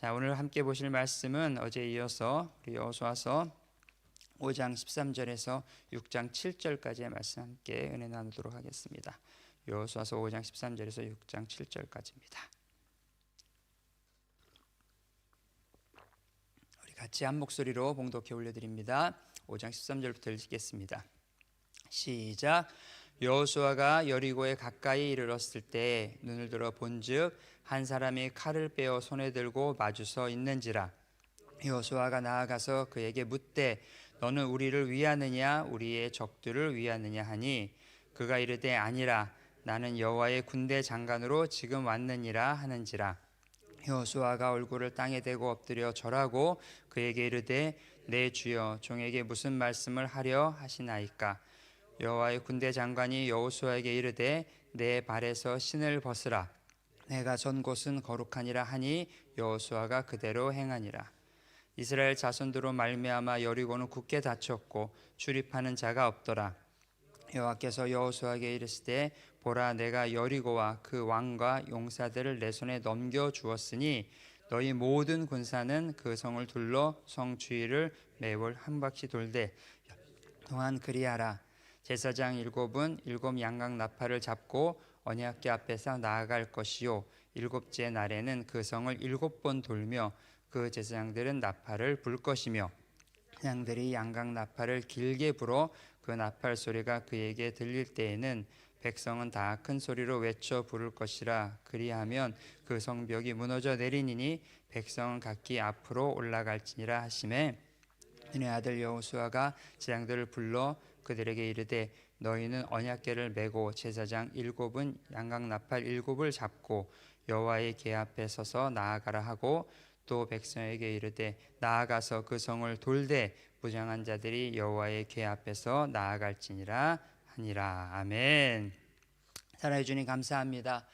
자, 오늘 함께 보실 말씀은 어제 이어서 우리 여호수아서 5장 13절에서 6장 7절까지의 말씀 함께 은혜 나누도록 하겠습니다. 여호수아서 5장 13절에서 6장 7절까지입니다. 우리 같이 한 목소리로 봉독해 올려 드립니다. 5장 13절부터 읽겠습니다. 시작. 여호수아가 여리고에 가까이 이르렀을 때 눈을 들어 본즉 한 사람이 칼을 빼어 손에 들고 마주서 있는지라. 여호수아가 나아가서 그에게 묻되 너는 우리를 위하느냐? 우리의 적들을 위하느냐? 하니 그가 이르되 아니라 나는 여호와의 군대 장관으로 지금 왔느니라 하는지라. 여호수아가 얼굴을 땅에 대고 엎드려 절하고 그에게 이르되 내 주여 종에게 무슨 말씀을 하려 하시나이까 여호와의 군대 장관이 여호수아에게 이르되 내 발에서 신을 벗으라. 내가 전 곳은 거룩하니라 하니 여호수아가 그대로 행하니라. 이스라엘 자손들로 말미암아 여리고는 굳게 닫혔고 출입하는 자가 없더라. 여호와께서 여호수아에게 이르시되 보라 내가 여리고와 그 왕과 용사들을 내 손에 넘겨 주었으니 너희 모든 군사는 그 성을 둘러 성 주위를 매월 한 바퀴 돌되 동안 그리하라 제사장 일곱은 일곱 양각 나팔을 잡고 언약궤 앞에서 나아갈 것이요. 일곱째 날에는 그 성을 일곱 번 돌며 그 제사장들은 나팔을 불 것이며 양들이 양각 나팔을 길게 불어 그 나팔 소리가 그에게 들릴 때에는 백성은 다 큰 소리로 외쳐 부를 것이라. 그리하면 그 성벽이 무너져 내리니니 백성은 각기 앞으로 올라갈지니라 하심에 너의 아들 여호수아가 제장들을 불러 그들에게 이르되 너희는 언약궤를 메고 제사장 일곱은 양각 나팔 일곱을 잡고 여호와의 궤 앞에 서서 나아가라 하고 또 백성에게 이르되 나아가서 그 성을 돌되 무장한 자들이 여호와의 궤 앞에서 나아갈지니라 하니라 아멘. 사랑해 주님 감사합니다.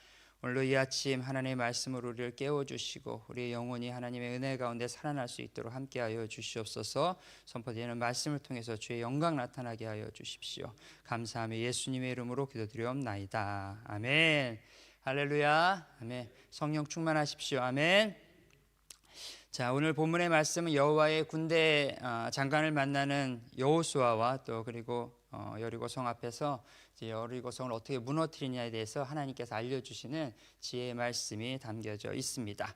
오늘도 이 아침 하나님의 말씀으로 우리를 깨워주시고 우리의 영혼이 하나님의 은혜 가운데 살아날 수 있도록 함께하여 주시옵소서. 선포되는 말씀을 통해서 주의 영광 나타나게 하여 주십시오. 감사하며 예수님의 이름으로 기도드리옵나이다. 아멘. 할렐루야. 아멘. 성령 충만하십시오. 아멘. 자 오늘 본문의 말씀은 여호와의 군대 어, 장관을 만나는 여호수아와 또 그리고 어, 여리고 성 앞에서 이제 여리고 성을 어떻게 무너뜨리냐에 대해서 하나님께서 알려주시는 지혜의 말씀이 담겨져 있습니다.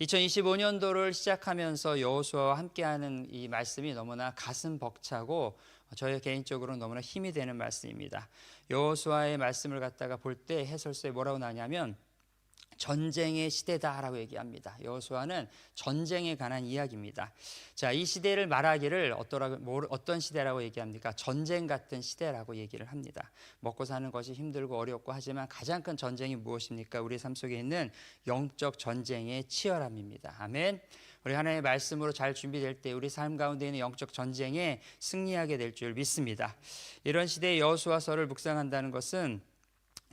2025년도를 시작하면서 여호수아와 함께하는 이 말씀이 너무나 가슴 벅차고 저희 개인적으로 너무나 힘이 되는 말씀입니다. 여호수아의 말씀을 갖다가 볼 때 해설서에 뭐라고 나냐면 전쟁의 시대다라고 얘기합니다. 여호수아는 전쟁에 관한 이야기입니다. 자, 이 시대를 말하기를 어떠라고 뭐, 어떤 시대라고 얘기합니까? 전쟁 같은 시대라고 얘기를 합니다. 먹고 사는 것이 힘들고 어렵고 하지만 가장 큰 전쟁이 무엇입니까? 우리 삶 속에 있는 영적 전쟁의 치열함입니다. 아멘. 우리 하나님의 말씀으로 잘 준비될 때 우리 삶 가운데 있는 영적 전쟁에 승리하게 될 줄 믿습니다. 이런 시대의 여호수아서를 묵상한다는 것은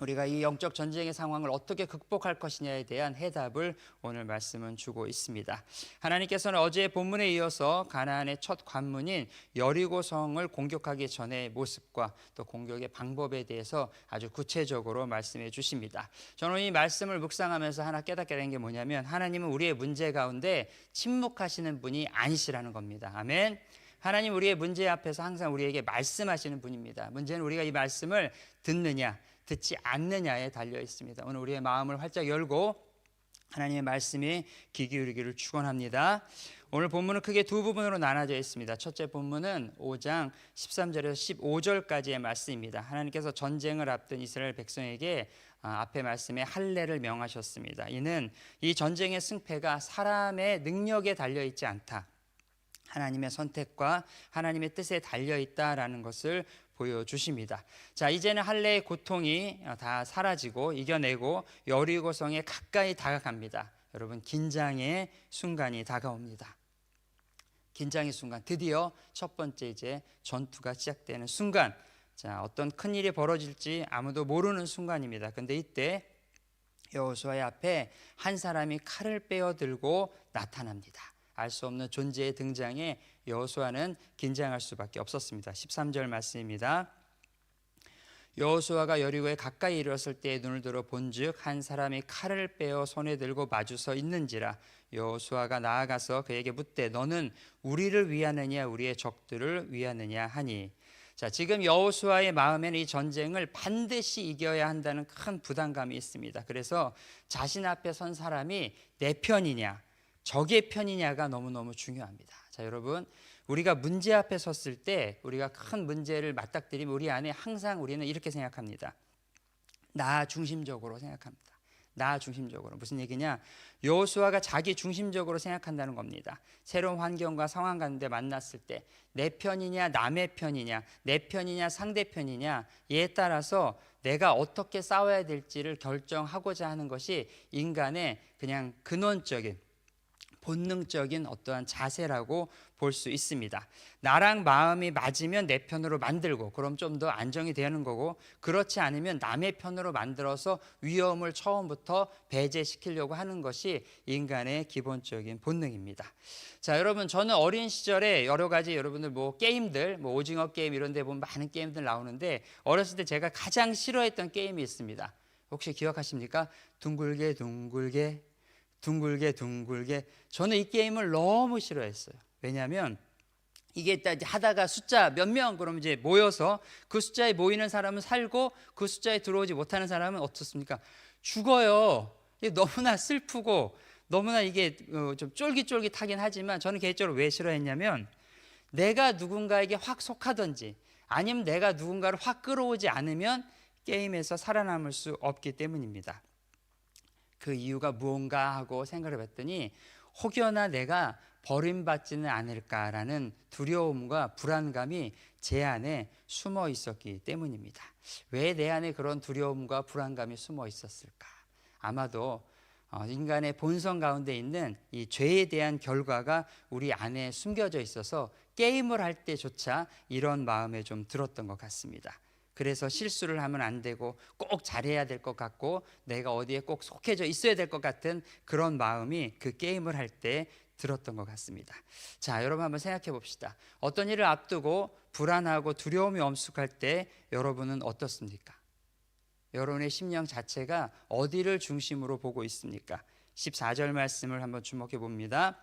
우리가 이 영적 전쟁의 상황을 어떻게 극복할 것이냐에 대한 해답을 오늘 말씀은 주고 있습니다. 하나님께서는 어제 본문에 이어서 가나안의 첫 관문인 여리고 성을 공격하기 전의 모습과 또 공격의 방법에 대해서 아주 구체적으로 말씀해 주십니다. 저는 이 말씀을 묵상하면서 하나 깨닫게 된 게 뭐냐면 하나님은 우리의 문제 가운데 침묵하시는 분이 아니시라는 겁니다. 아멘. 하나님 우리의 문제 앞에서 항상 우리에게 말씀하시는 분입니다. 문제는 우리가 이 말씀을 듣느냐 듣지 않느냐에 달려 있습니다. 오늘 우리의 마음을 활짝 열고 하나님의 말씀에 귀 기울이기를 축원합니다. 오늘 본문은 크게 두 부분으로 나눠져 있습니다. 첫째 본문은 5장 13절에서 15절까지의 말씀입니다. 하나님께서 전쟁을 앞둔 이스라엘 백성에게 아, 앞에 말씀에 할례를 명하셨습니다. 이는 이 전쟁의 승패가 사람의 능력에 달려 있지 않다. 하나님의 선택과 하나님의 뜻에 달려 있다라는 것을 보여주십니다. 자, 이제는 할례의 고통이 다 사라지고 이겨내고 여리고성에 가까이 다가갑니다. 여러분, 긴장의 순간이 다가옵니다. 긴장의 순간, 드디어 첫 번째 이제 전투가 시작되는 순간. 자, 어떤 큰 일이 벌어질지 아무도 모르는 순간입니다. 근데 이때 여호수아의 앞에 한 사람이 칼을 빼어 들고 나타납니다. 알 수 없는 존재의 등장에 여호수아는 긴장할 수밖에 없었습니다. 13절 말씀입니다. 여호수아가 여리고에 가까이 이르렀을 때 눈을 들어 본즉 한 사람이 칼을 빼어 손에 들고 마주서 있는지라 여호수아가 나아가서 그에게 묻되 너는 우리를 위하느냐 우리의 적들을 위하느냐 하니 자, 지금 여호수아의 마음에는 이 전쟁을 반드시 이겨야 한다는 큰 부담감이 있습니다. 그래서 자신 앞에 선 사람이 내 편이냐, 적의 편이냐가 너무너무 중요합니다. 자, 여러분, 우리가 문제 앞에 섰을 때 우리가 큰 문제를 맞닥뜨리면 우리 안에 항상 우리는 이렇게 생각합니다. 나 중심적으로 생각합니다. 나 중심적으로 무슨 얘기냐? 여호수아가 자기 중심적으로 생각한다는 겁니다. 새로운 환경과 상황 가운데 만났을 때 내 편이냐 남의 편이냐 내 편이냐 상대 편이냐 에 따라서 내가 어떻게 싸워야 될지를 결정하고자 하는 것이 인간의 그냥 근원적인 본능적인 어떠한 자세라고 볼 수 있습니다. 나랑 마음이 맞으면 내 편으로 만들고 그럼 좀 더 안정이 되는 거고 그렇지 않으면 남의 편으로 만들어서 위험을 처음부터 배제시키려고 하는 것이 인간의 기본적인 본능입니다. 자, 여러분 저는 어린 시절에 여러 가지 여러분들 뭐 게임들 뭐 오징어 게임 이런 데 보면 많은 게임들 나오는데 어렸을 때 제가 가장 싫어했던 게임이 있습니다. 혹시 기억하십니까? 둥글게 둥글게 둥글게 둥글게 저는 이 게임을 너무 싫어했어요. 왜냐하면 이게 하다가 숫자 몇 명 그러면 이제 모여서 그 숫자에 모이는 사람은 살고 그 숫자에 들어오지 못하는 사람은 어떻습니까? 죽어요. 너무나 슬프고 너무나 이게 어, 좀 쫄깃쫄깃하긴 하지만 저는 개인적으로 왜 싫어했냐면 내가 누군가에게 확 속하든지 아니면 내가 누군가를 확 끌어오지 않으면 게임에서 살아남을 수 없기 때문입니다. 그 이유가 무언가 하고 생각을 해봤더니 혹여나 내가 버림받지는 않을까라는 두려움과 불안감이 제 안에 숨어 있었기 때문입니다. 왜 내 안에 그런 두려움과 불안감이 숨어 있었을까? 아마도 어, 인간의 본성 가운데 있는 이 죄에 대한 결과가 우리 안에 숨겨져 있어서 게임을 할 때조차 이런 마음에 좀 들었던 것 같습니다. 그래서 실수를 하면 안 되고 꼭 잘해야 될 것 같고 내가 어디에 꼭 속해져 있어야 될 것 같은 그런 마음이 그 게임을 할 때 들었던 것 같습니다. 자, 여러분 한번 생각해 봅시다. 어떤 일을 앞두고 불안하고 두려움이 엄습할 때 여러분은 어떻습니까? 여러분의 심령 자체가 어디를 중심으로 보고 있습니까? 14절 말씀을 한번 주목해 봅니다.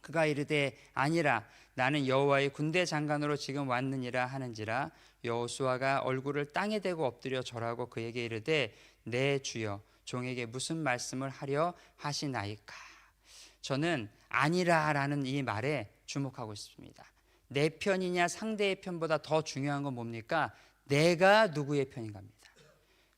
그가 이르되 아니라 나는 여호와의 군대 장관으로 지금 왔느니라 하는지라 여호수아가 얼굴을 땅에 대고 엎드려 절하고 그에게 이르되 내 주여 종에게 무슨 말씀을 하려 하시나이까 저는 아니라라는 이 말에 주목하고 있습니다. 내 편이냐 상대의 편보다 더 중요한 건 뭡니까? 내가 누구의 편인가입니다.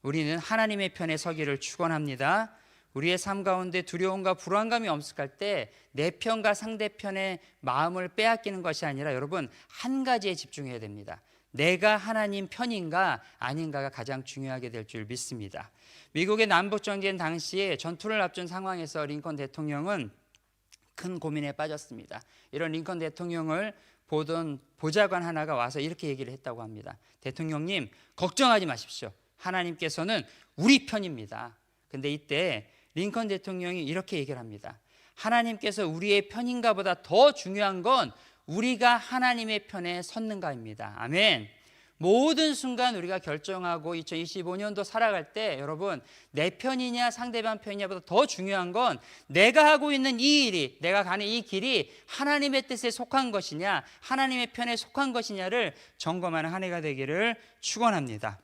우리는 하나님의 편에 서기를 축원합니다. 우리의 삶 가운데 두려움과 불안감이 엄습할 때 내 편과 상대편의 마음을 빼앗기는 것이 아니라 여러분 한 가지에 집중해야 됩니다. 내가 하나님 편인가 아닌가가 가장 중요하게 될 줄 믿습니다. 미국의 남북 전쟁 당시에 전투를 앞둔 상황에서 링컨 대통령은 큰 고민에 빠졌습니다. 이런 링컨 대통령을 보던 보좌관 하나가 와서 이렇게 얘기를 했다고 합니다. 대통령님 걱정하지 마십시오. 하나님께서는 우리 편입니다. 근데 이때 링컨 대통령이 이렇게 얘기를 합니다. 하나님께서 우리의 편인가 보다 더 중요한 건 우리가 하나님의 편에 섰는가입니다. 아멘. 모든 순간 우리가 결정하고 2025년도 살아갈 때 여러분 내 편이냐 상대방 편이냐보다 더 중요한 건 내가 하고 있는 이 일이 내가 가는 이 길이 하나님의 뜻에 속한 것이냐 하나님의 편에 속한 것이냐를 점검하는 한 해가 되기를 축원합니다.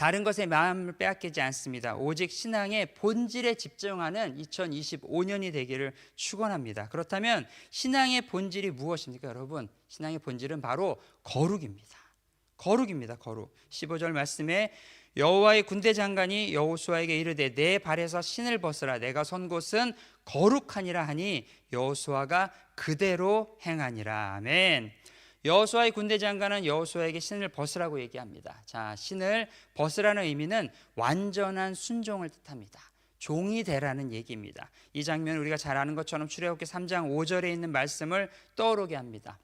다른 것에 마음을 빼앗기지 않습니다. 오직 신앙의 본질에 집중하는 2025년이 되기를 축원합니다. 그렇다면 신앙의 본질이 무엇입니까, 여러분? 신앙의 본질은 바로 거룩입니다. 거룩입니다. 거룩. 15절 말씀에 여호와의 군대 장관이 여호수아에게 이르되 내 발에서 신을 벗으라 내가 선 곳은 거룩하니라 하니 여호수아가 그대로 행하니라. 아멘. 여호수아의 군대 장관은 여호수아에게 신을 벗으라고 얘기합니다. 자, 신을 벗으라는 의미는 완전한 순종을 뜻합니다. 종이 되라는 얘기입니다. 이 장면 우리가 잘 아는 것처럼 출애굽기 3장 5절에 있는 말씀을 떠오르게 합니다.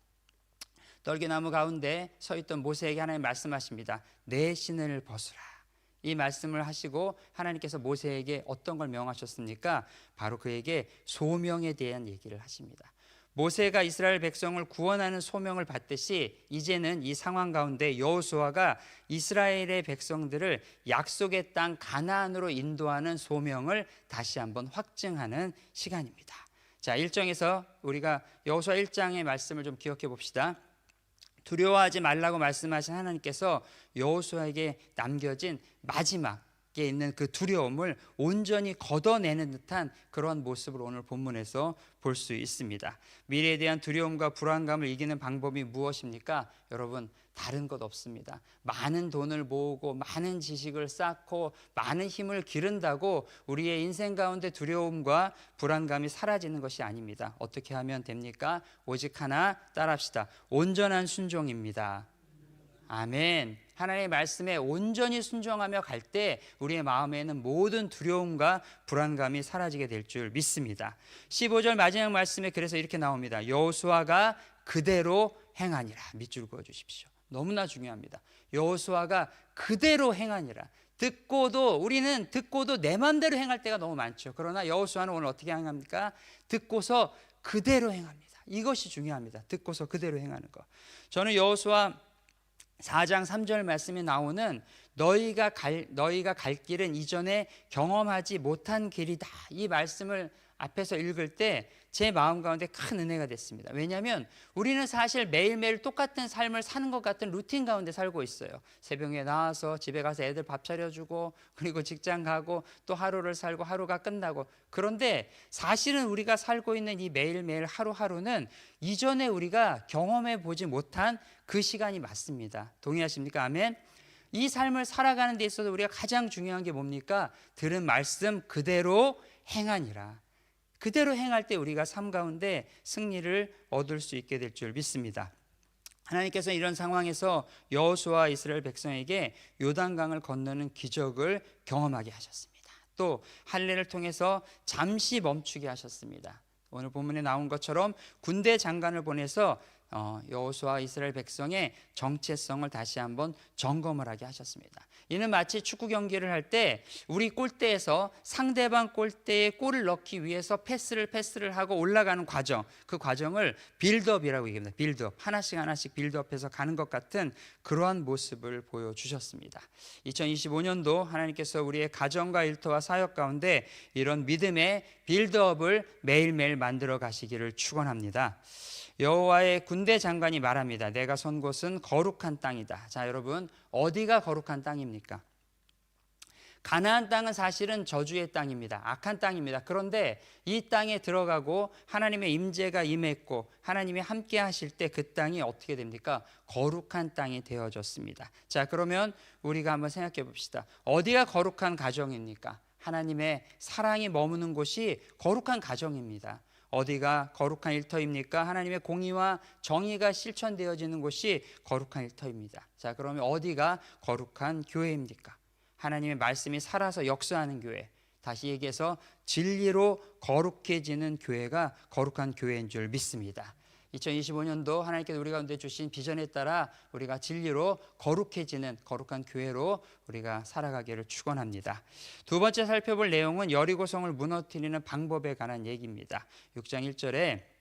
떨기나무 가운데 서 있던 모세에게 하나님 말씀하십니다. 내 신을 벗으라. 이 말씀을 하시고 하나님께서 모세에게 어떤 걸 명하셨습니까? 바로 그에게 소명에 대한 얘기를 하십니다. 모세가 이스라엘 백성을 구원하는 소명을 받듯이 이제는 이 상황 가운데 여호수아가 이스라엘의 백성들을 약속의 땅 가나안으로 인도하는 소명을 다시 한번 확증하는 시간입니다. 자, 1장에서 우리가 여호수아 1장의 말씀을 좀 기억해 봅시다. 두려워하지 말라고 말씀하신 하나님께서 여호수아에게 남겨진 마지막 에 있는 그 두려움을 온전히 걷어내는 듯한 그러한 모습을 오늘 본문에서 볼 수 있습니다. 미래에 대한 두려움과 불안감을 이기는 방법이 무엇입니까? 여러분 다른 것 없습니다. 많은 돈을 모으고 많은 지식을 쌓고 많은 힘을 기른다고 우리의 인생 가운데 두려움과 불안감이 사라지는 것이 아닙니다. 어떻게 하면 됩니까? 오직 하나 따라합시다. 온전한 순종입니다. 아멘. 하나님의 말씀에 온전히 순종하며 갈 때 우리의 마음에는 모든 두려움과 불안감이 사라지게 될 줄 믿습니다. 15절 마지막 말씀에 그래서 이렇게 나옵니다. 여호수아가 그대로 행하니라. 밑줄 그어 주십시오. 너무나 중요합니다. 여호수아가 그대로 행하니라. 듣고도 우리는 듣고도 내 마음대로 행할 때가 너무 많죠. 그러나 여호수아는 오늘 어떻게 행합니까? 듣고서 그대로 행합니다. 이것이 중요합니다. 듣고서 그대로 행하는 거. 저는 여호수아 4장 3절 말씀에 나오는 너희가 갈 너희가 갈 길은 이전에 경험하지 못한 길이다. 이 말씀을 앞에서 읽을 때 제 마음 가운데 큰 은혜가 됐습니다. 왜냐하면 우리는 사실 매일매일 똑같은 삶을 사는 것 같은 루틴 가운데 살고 있어요. 새벽에 나와서 집에 가서 애들 밥 차려주고 그리고 직장 가고 또 하루를 살고 하루가 끝나고 그런데 사실은 우리가 살고 있는 이 매일매일 하루하루는 이전에 우리가 경험해 보지 못한 그 시간이 맞습니다. 동의하십니까? 아멘. 이 삶을 살아가는 데 있어서 우리가 가장 중요한 게 뭡니까? 들은 말씀 그대로 행하니라. 그대로 행할 때 우리가 삶 가운데 승리를 얻을 수 있게 될 줄 믿습니다. 하나님께서 이런 상황에서 여호수아 이스라엘 백성에게 요단강을 건너는 기적을 경험하게 하셨습니다. 또 할례를 통해서 잠시 멈추게 하셨습니다. 오늘 본문에 나온 것처럼 군대 장관을 보내서 어, 여호수아 이스라엘 백성의 정체성을 다시 한번 점검을 하게 하셨습니다. 이는 마치 축구 경기를 할 때 우리 골대에서 상대방 골대에 골을 넣기 위해서 패스를 패스를 하고 올라가는 과정, 그 과정을 빌드업이라고 얘기합니다. 빌드업 하나씩 하나씩 빌드업해서 가는 것 같은 그러한 모습을 보여주셨습니다. 2025년도 하나님께서 우리의 가정과 일터와 사역 가운데 이런 믿음의 빌드업을 매일매일 만들어 가시기를 축원합니다. 여호와의 군대 장관이 말합니다. 내가 선 곳은 거룩한 땅이다. 자, 여러분 어디가 거룩한 땅입니까? 가나안 땅은 사실은 저주의 땅입니다. 악한 땅입니다. 그런데 이 땅에 들어가고 하나님의 임재가 임했고 하나님이 함께 하실 때 그 땅이 어떻게 됩니까? 거룩한 땅이 되어졌습니다. 자, 그러면 우리가 한번 생각해 봅시다. 어디가 거룩한 가정입니까? 하나님의 사랑이 머무는 곳이 거룩한 가정입니다. 어디가 거룩한 일터입니까? 하나님의 공의와 정의가 실천되어지는 곳이 거룩한 일터입니다. 자, 그러면 어디가 거룩한 교회입니까? 하나님의 말씀이 살아서 역사하는 교회. 다시 얘기해서 진리로 거룩해지는 교회가 거룩한 교회인 줄 믿습니다. 2025년도 하나님께서 우리 가운데 주신 비전에 따라 우리가 진리로 거룩해지는 거룩한 교회로 우리가 살아가기를 축원합니다. 두 번째 살펴볼 내용은 여리고성을 무너뜨리는 방법에 관한 얘기입니다. 6장 1절에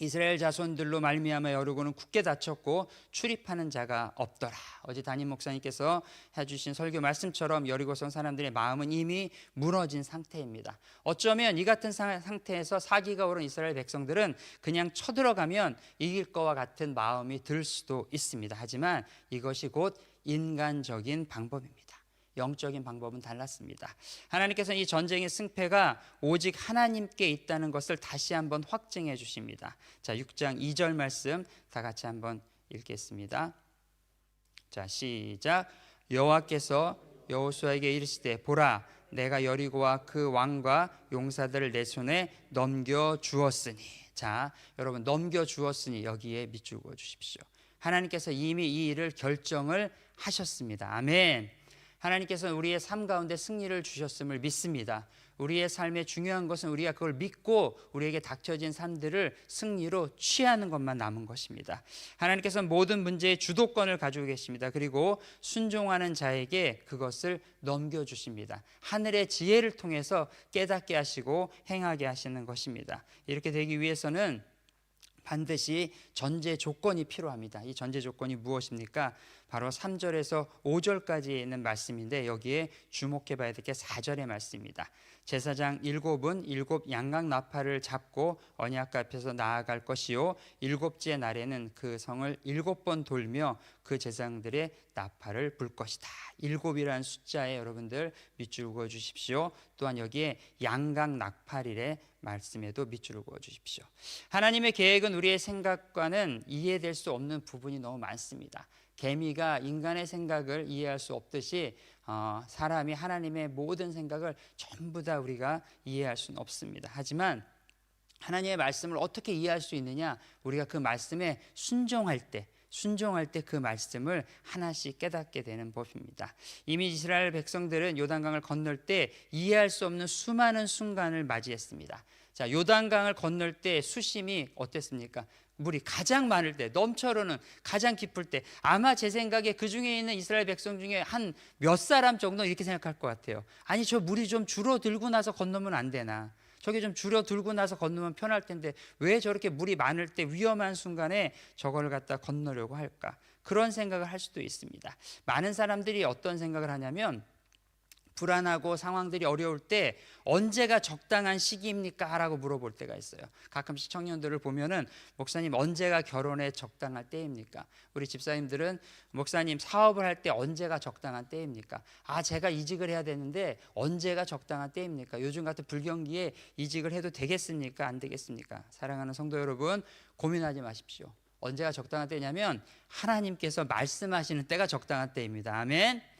이스라엘 자손들로 말미암아 여리고는 굳게 닫혔고 출입하는 자가 없더라. 어제 담임 목사님께서 해주신 설교 말씀처럼 여리고성 사람들의 마음은 이미 무너진 상태입니다. 어쩌면 이 같은 상태에서 사기가 오른 이스라엘 백성들은 그냥 쳐들어가면 이길 것과 같은 마음이 들 수도 있습니다. 하지만 이것이 곧 인간적인 방법입니다. 영적인 방법은 달랐습니다. 하나님께서는 이 전쟁의 승패가 오직 하나님께 있다는 것을 다시 한번 확증해 주십니다. 자, 6장 2절 말씀 다 같이 한번 읽겠습니다. 자, 시작. 여호와께서 여호수아에게 이르시되 보라 내가 여리고와 그 왕과 용사들을 내 손에 넘겨 주었으니 자, 여러분 넘겨 주었으니 여기에 밑줄 그어 주십시오. 하나님께서 이미 이 일을 결정을 하셨습니다. 아멘. 하나님께서 우리의 삶 가운데 승리를 주셨음을 믿습니다. 우리의 삶의 중요한 것은 우리가 그걸 믿고 우리에게 닥쳐진 삶들을 승리로 취하는 것만 남은 것입니다. 하나님께서 모든 문제의 주도권을 가지고 계십니다. 그리고 순종하는 자에게 그것을 넘겨 주십니다. 하늘의 지혜를 통해서 깨닫게 하시고 행하게 하시는 것입니다. 이렇게 되기 위해서는 반드시 전제 조건이 필요합니다. 이 전제 조건이 무엇입니까? 바로 3절에서 5절까지 있는 말씀인데 여기에 주목해 봐야 될 게 4절의 말씀입니다. 제사장 일곱은 일곱 양각 나팔을 잡고 언약 앞에서 나아갈 것이요 일곱째 날에는 그 성을 일곱 번 돌며 그 제사장들의 나팔을 불 것이다. 일곱이라는 숫자에 여러분들 밑줄 그어 주십시오. 또한 여기에 양각 나팔이래 말씀에도 밑줄을 그어 주십시오. 하나님의 계획은 우리의 생각과는 이해될 수 없는 부분이 너무 많습니다. 개미가 인간의 생각을 이해할 수 없듯이 어, 사람이 하나님의 모든 생각을 전부 다 우리가 이해할 수는 없습니다. 하지만 하나님의 말씀을 어떻게 이해할 수 있느냐? 우리가 그 말씀에 순종할 때 순종할 때 그 말씀을 하나씩 깨닫게 되는 법입니다. 이미 이스라엘 백성들은 요단강을 건널 때 이해할 수 없는 수많은 순간을 맞이했습니다. 자, 요단강을 건널 때 수심이 어땠습니까? 물이 가장 많을 때, 넘쳐로는 가장 깊을 때, 아마 제 생각에 그 중에 있는 이스라엘 백성 중에 한 몇 사람 정도 이렇게 생각할 것 같아요. 아니, 저 물이 좀 줄어들고 나서 건너면 안 되나? 저게 좀 줄어들고 나서 건너면 편할 텐데 왜 저렇게 물이 많을 때 위험한 순간에 저걸 갖다 건너려고 할까? 그런 생각을 할 수도 있습니다. 많은 사람들이 어떤 생각을 하냐면 불안하고 상황들이 어려울 때 언제가 적당한 시기입니까? 라고 물어볼 때가 있어요. 가끔씩 청년들을 보면은 목사님 언제가 결혼에 적당할 때입니까? 우리 집사님들은 목사님 사업을 할 때 언제가 적당한 때입니까? 아, 제가 이직을 해야 되는데 언제가 적당한 때입니까? 요즘 같은 불경기에 이직을 해도 되겠습니까? 안 되겠습니까? 사랑하는 성도 여러분, 고민하지 마십시오. 언제가 적당한 때냐면 하나님께서 말씀하시는 때가 적당한 때입니다. 아멘.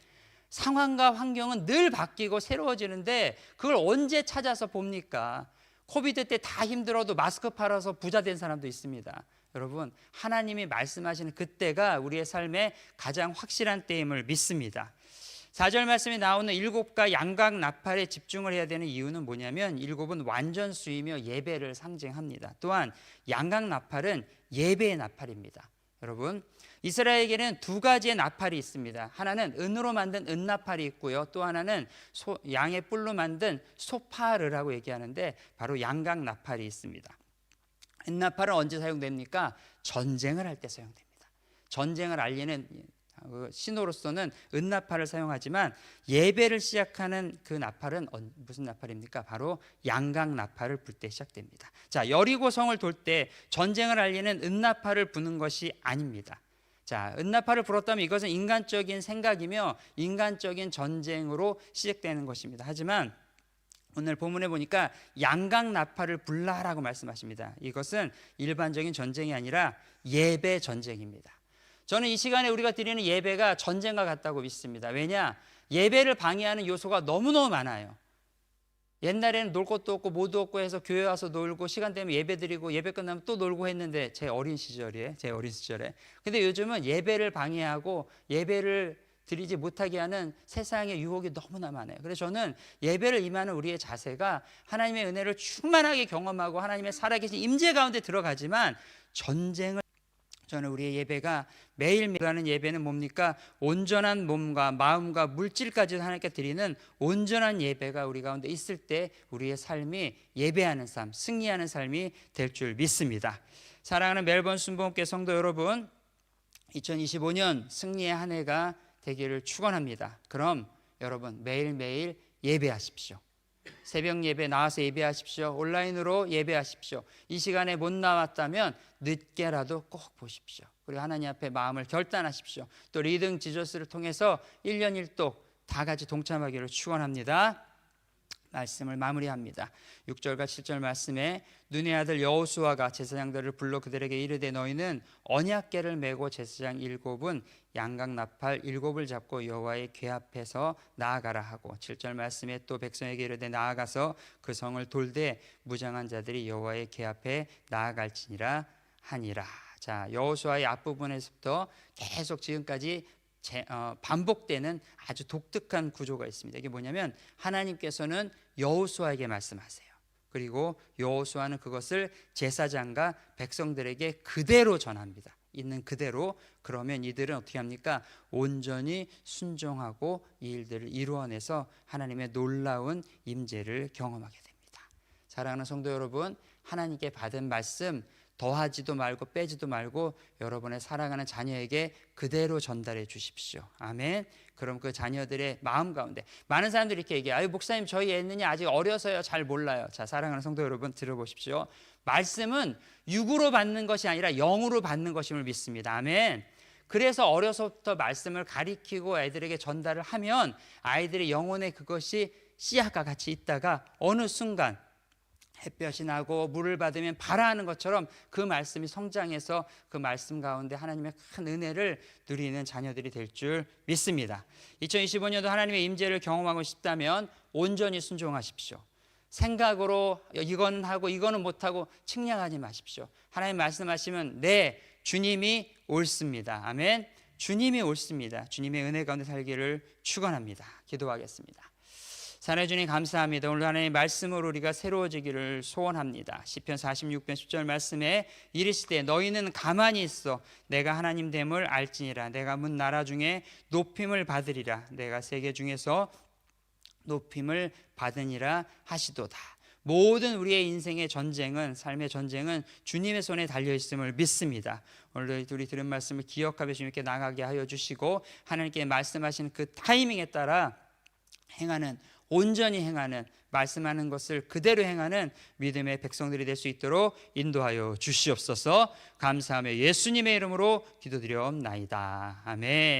상황과 환경은 늘 바뀌고 새로워지는데 그걸 언제 찾아서 봅니까? 코비드 때 다 힘들어도 마스크 팔아서 부자 된 사람도 있습니다. 여러분, 하나님이 말씀하시는 그때가 우리의 삶의 가장 확실한 때임을 믿습니다. 4절 말씀에 나오는 일곱과 양각 나팔에 집중을 해야 되는 이유는 뭐냐면 일곱은 완전 수이며 예배를 상징합니다. 또한 양각 나팔은 예배의 나팔입니다. 여러분, 이스라엘에게는 두 가지의 나팔이 있습니다. 하나는 은으로 만든 은나팔이 있고요. 또 하나는 소, 양의 뿔로 만든 소파르라고 얘기하는데 바로 양각 나팔이 있습니다. 은나팔은 언제 사용됩니까? 전쟁을 할 때 사용됩니다. 전쟁을 알리는 그 신호로서는 은나팔을 사용하지만 예배를 시작하는 그 나팔은 무슨 나팔입니까? 바로 양각 나팔을 불 때 시작됩니다. 자, 여리고 성을 돌 때 전쟁을 알리는 은나팔을 부는 것이 아닙니다. 자, 은나팔을 불었다면 이것은 인간적인 생각이며 인간적인 전쟁으로 시작되는 것입니다. 하지만 오늘 본문에 보니까 양각 나팔을 불라라고 말씀하십니다. 이것은 일반적인 전쟁이 아니라 예배 전쟁입니다. 저는 이 시간에 우리가 드리는 예배가 전쟁과 같다고 믿습니다. 왜냐? 예배를 방해하는 요소가 너무너무 많아요. 옛날에는 놀 것도 없고 뭐도 없고 해서 교회 와서 놀고 시간 되면 예배 드리고 예배 끝나면 또 놀고 했는데 제 어린 시절에 제 어린 시절에 근데 요즘은 예배를 방해하고 예배를 드리지 못하게 하는 세상의 유혹이 너무나 많아요. 그래서 저는 예배를 임하는 우리의 자세가 하나님의 은혜를 충만하게 경험하고 하나님의 살아계신 임재 가운데 들어가지만 전쟁을 저는 우리의 예배가 매일매일 하는 예배는 뭡니까? 온전한 몸과 마음과 물질까지 하나님께 드리는 온전한 예배가 우리 가운데 있을 때 우리의 삶이 예배하는 삶, 승리하는 삶이 될 줄 믿습니다. 사랑하는 멜번 순복음교 성도 여러분, 2025년 승리의 한 해가 되기를 축원합니다. 그럼 여러분 매일매일 예배하십시오. 새벽 예배 나와서 예배하십시오. 온라인으로 예배하십시오. 이 시간에 못 나왔다면 늦게라도 꼭 보십시오. 그리고 하나님 앞에 마음을 결단하십시오. 또 리딩 지저스를 통해서 1년 1독 다 같이 동참하기를 축원합니다. 말씀을 마무리합니다. 6절과 7절 말씀에 눈의 아들 여호수아가 제사장들을 불러 그들에게 이르되 너희는 언약궤를 메고 제사장 일곱은 양각 나팔 일곱을 잡고 여호와의 궤 앞에서 나아가라 하고 7절 말씀에 또 백성에게 이르되 나아가서 그 성을 돌되 무장한 자들이 여호와의 궤 앞에 나아갈지니라 하니라. 자, 여호수아의 앞부분에서부터 계속 지금까지 제, 어, 반복되는 아주 독특한 구조가 있습니다. 이게 뭐냐면 하나님께서는 여호수아에게 말씀하세요. 그리고 여호수아는 그것을 제사장과 백성들에게 그대로 전합니다. 있는 그대로 그러면 이들은 어떻게 합니까? 온전히 순종하고 이 일들을 이루어내서 하나님의 놀라운 임재를 경험하게 됩니다. 사랑하는 성도 여러분, 하나님께 받은 말씀 더하지도 말고 빼지도 말고 여러분의 사랑하는 자녀에게 그대로 전달해 주십시오. 아멘. 그럼 그 자녀들의 마음 가운데 많은 사람들이 이렇게 얘기해요. 목사님 저희 애는요 아직 어려서요 잘 몰라요. 자 사랑하는 성도 여러분 들어보십시오. 말씀은 육으로 받는 것이 아니라 영으로 받는 것임을 믿습니다. 아멘. 그래서 어려서부터 말씀을 가리키고 애들에게 전달을 하면 아이들의 영혼에 그것이 씨앗과 같이 있다가 어느 순간 햇볕이 나고 물을 받으면 발아하는 것처럼 그 말씀이 성장해서 그 말씀 가운데 하나님의 큰 은혜를 누리는 자녀들이 될 줄 믿습니다. 2025년도 하나님의 임재를 경험하고 싶다면 온전히 순종하십시오. 생각으로 이건 하고 이거는 못하고 측량하지 마십시오. 하나님 말씀하시면 네 주님이 옳습니다. 아멘. 주님이 옳습니다. 주님의 은혜 가운데 살기를 축원합니다. 기도하겠습니다. 사랑해 주님 감사합니다. 오늘 하나님의 말씀으로 우리가 새로워지기를 소원합니다. 시편 46편 10절 말씀에 이르시되 너희는 가만히 있어 내가 하나님 됨을 알지니라 내가 문 나라 중에 높임을 받으리라 내가 세계 중에서 높임을 받으니라 하시도다. 모든 우리의 인생의 전쟁은 삶의 전쟁은 주님의 손에 달려 있음을 믿습니다. 오늘 우리 들은 말씀을 기억하며 주님께 나가게 하여 주시고 하나님께 말씀하시는 그 타이밍에 따라 행하는 온전히 행하는 말씀하는 것을 그대로 행하는 믿음의 백성들이 될 수 있도록 인도하여 주시옵소서. 감사하며 예수님의 이름으로 기도드려옵나이다. 아멘.